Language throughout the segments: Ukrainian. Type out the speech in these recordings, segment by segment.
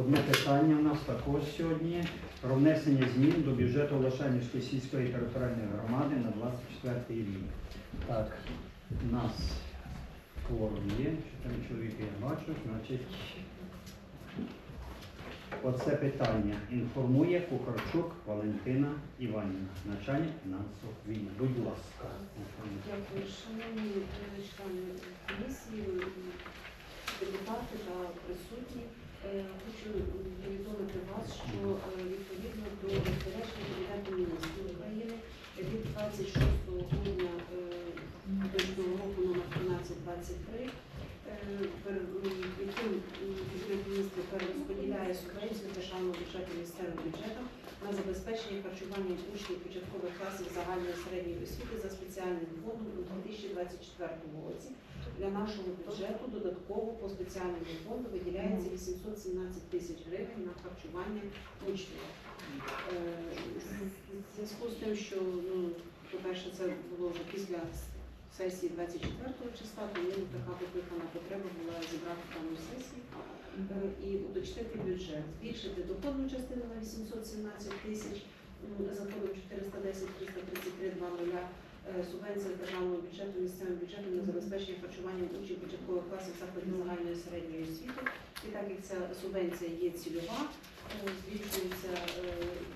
Одне питання у нас також сьогодні про внесення змін до бюджету Лошанівської сільської територіальної громади на 24 рік. Так, у нас форум є, чотири чоловіки я бачу, значить. Оце питання інформує Кухарчук Валентина Іванівна, начальник фінансового відділу. Будь ласка. інформуйте. Дякую, шановні члени комісії, депутати та присутні. Е, Хочу повідомити вас, що е, відповідно до розпорядження Комітету міністрів України від 26 грудня е, поточного року номер 1323, Субвенцію з державного бюджету місцевим бюджетом на забезпечення харчування учнів початкових класів загальної середньої освіти за спеціальним фондом у 2024 році. Для нашого бюджету додатково по спеціальному фонду виділяється 817 тисяч гривень на харчування учнів. Е, зв'язку з тим, що ну, по-перше, це було вже після сесії 24 числа, тому така викликана потреба була зібрати дану сесію е, і уточнити бюджет, збільшити доходну частину на 817 тисяч, м, заходом 410 333 2 нуля, е, субвенція державного бюджету місцевим бюджетом на забезпечення харчування учнів початкових класів закладів загальної середньої освіти. І так як ця субвенція є цільова, е, збільшується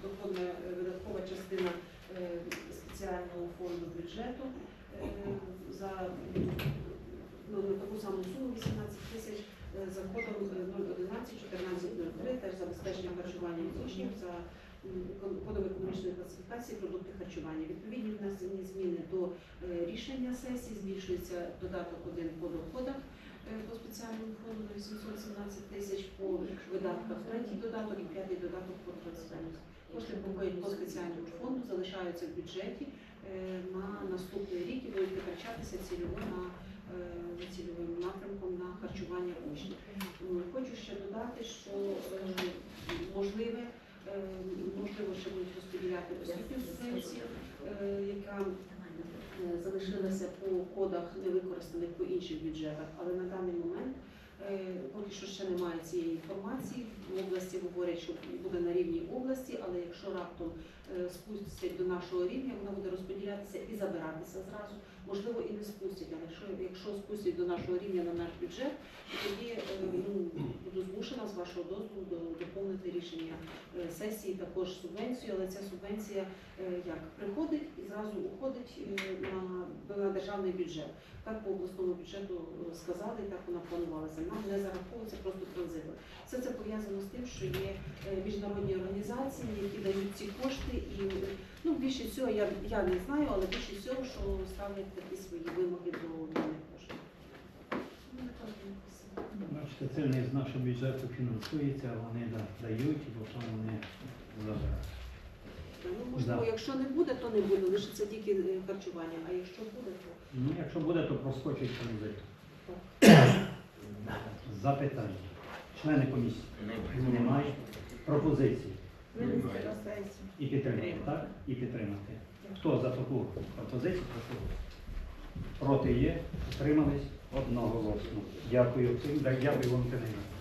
доходна видаткова частина спеціального фонду бюджету е, за ну, таку саму суму 18 тисяч е, за кодом е, 011 1403 теж забезпечення харчування учнів за кодом економічної класифікації продукти харчування. Відповідні внесені зміни до е, рішення сесії, збільшується додаток 1 по доходах е, по спеціальному фонду на 817 тисяч, по видатках третій додаток і п'ятий додаток по трансферу. Кошти по спеціальному фонду, залишаються в бюджеті е, на наступний рік і будуть витрачатися цільово на е, цільовим напрямком на харчування учнів. Хочу ще додати, що е, можливе, можливо, ще будуть розподіляти освітню субвенцію, яка залишилася по кодах невикористаних по інших бюджетах, але на даний момент поки що ще немає цієї інформації. В області говорять, що буде на рівні області, але якщо раптом е, спустять до нашого рівня, вона буде розподілятися і забиратися зразу. Можливо, і не спустять, але якщо, якщо спустять до нашого рівня на наш бюджет, то тоді е, ну, буду змушена з вашого дозволу доповнити рішення е, сесії також субвенцію, але ця субвенція е, як приходить і зразу уходить е, на, на державний бюджет. Так по обласному бюджету е, сказали, так вона планувалася. Нам не зараховується просто транзитом. Все це пов'язано з тим, що є е, міжнародні організації, які дають ці кошти, і ну більше всього я, я не знаю, але більше всього, що ставлять такі свої вимоги до даних коштів. Бачите, це не з нашого бюджету фінансується, а вони да, дають, і потім вони забирають. Ну, можливо, Да. якщо не буде, то не буде. Лишиться тільки е, харчування. А якщо буде, то Ну, якщо буде, то проскочить транзит. Запитання. Члени комісії. Немає. Пропозиції. І підтримати, так? І підтримати. Хто за таку пропозицію? Прошу. Проти є? Утримались? Одноголосно. Дякую. всім. Дякую вам, Кирило.